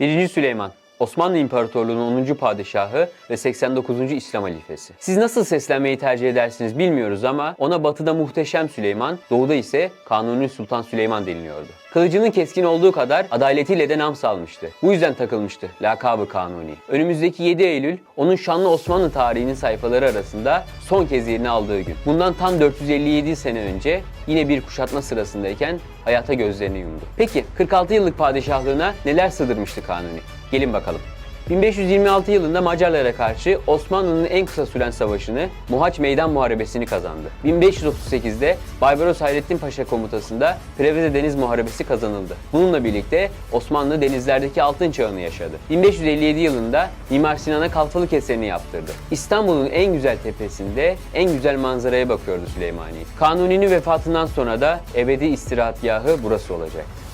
1. Süleyman Osmanlı İmparatorluğu'nun 10. padişahı ve 89. İslam halifesi. Siz nasıl seslenmeyi tercih edersiniz bilmiyoruz ama ona batıda Muhteşem Süleyman, doğuda ise Kanuni Sultan Süleyman deniliyordu. Kılıcının keskin olduğu kadar adaletiyle de nam salmıştı. Bu yüzden takılmıştı lakabı Kanuni. Önümüzdeki 7 Eylül onun şanlı Osmanlı tarihinin sayfaları arasında son kez yerini aldığı gün. Bundan tam 457 sene önce yine bir kuşatma sırasındayken hayata gözlerini yumdu. Peki 46 yıllık padişahlığına neler sığdırmıştı Kanuni? Gelin bakalım. 1526 yılında Macarlara karşı Osmanlı'nın en kısa süren savaşını Muhaç Meydan Muharebesi'ni kazandı. 1538'de Barbaros Hayrettin Paşa komutasında Preveze Deniz Muharebesi kazanıldı. Bununla birlikte Osmanlı denizlerdeki altın çağını yaşadı. 1557 yılında Mimar Sinan'a kalfalık eserini yaptırdı. İstanbul'un en güzel tepesinde en güzel manzaraya bakıyordu Süleymaniye. Kanuni'nin vefatından sonra da ebedi istirahatgahı burası olacak.